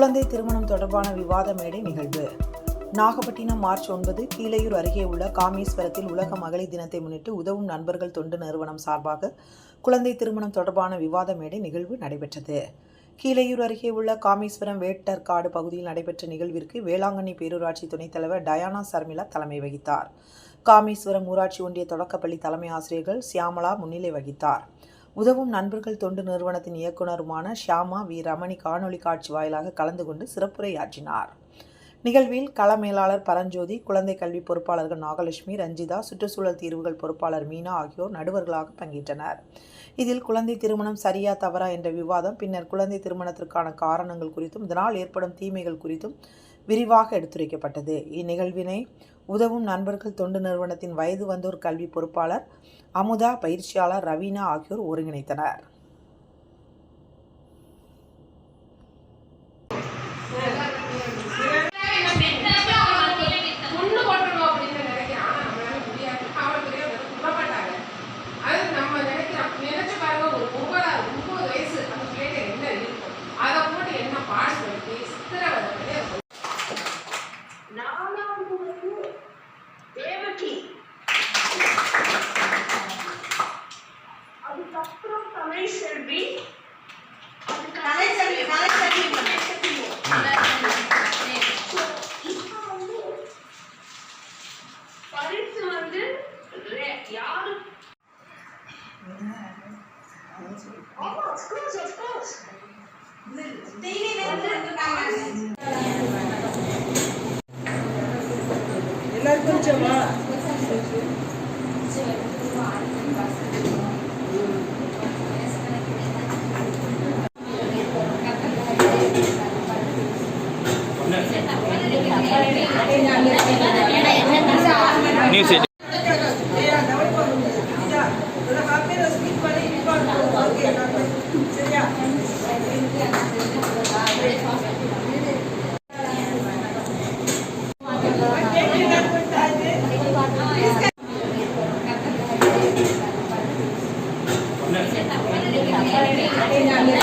குழந்தை திருமணம் தொடர்பான விவாத மேடை நிகழ்வு. நாகப்பட்டினம் மார்ச் ஒன்பது கீழையூர் அருகே உள்ள காமேஸ்வரத்தில் உலக மகளிர் தினத்தை முன்னிட்டு உதவும் நண்பர்கள் தொண்டு நிறுவனம் சார்பாக குழந்தை திருமணம் தொடர்பான விவாத மேடை நிகழ்வு நடைபெற்றது. கீழையூர் அருகே உள்ள காமேஸ்வரம் வேட்டர்காடு பகுதியில் நடைபெற்ற நிகழ்விற்கு வேளாங்கண்ணி பேரூராட்சி துணைத் தலைவர் டயானா சர்மிளா தலைமை வகித்தார். காமேஸ்வரம் ஊராட்சி ஒன்றிய தொடக்கப்பள்ளி தலைமை ஆசிரியர்கள் சியாமலா முன்னிலை வகித்தார். உதவும் நண்பர்கள் தொண்டு நிறுவனத்தின் இயக்குனருமான ஷியாமா வி. ரமணி காணொலி காட்சி வாயிலாக கலந்து கொண்டு சிறப்புரையாற்றினார். நிகழ்வில் கள மேலாளர் பரஞ்சோதி குழந்தை கல்வி பொறுப்பாளர்கள் நாகலட்சுமி ரஞ்சிதா சுற்றுச்சூழல் தீர்வுகள் பொறுப்பாளர் மீனா ஆகியோர் நடுவர்களாக பங்கேற்றனர். இதில் குழந்தை திருமணம் சரியா தவறா என்ற விவாதம் பின்னர் குழந்தை திருமணத்திற்கான காரணங்கள் குறித்தும் இதனால் ஏற்படும் தீமைகள் குறித்தும் விரிவாக எடுத்துரைக்கப்பட்டது. இந்நிகழ்வினை உதவும் நண்பர்கள் தொண்டு நிறுவனத்தின் வயது வந்தோர் கல்வி பொறுப்பாளர் அமுதா பயிற்சியாளர் ரவீனா ஆகியோர் ஒருங்கிணைத்தனர். தேவகி அதுக்கப்புறம் கலைசெல்வி கலைச்செல்வி, கலைச்செல்வி. So, இப்ப வந்து பரிசு வந்து யாரு ஆமா of course, of course. tu coba Ini apa ini? Ini? Gracias.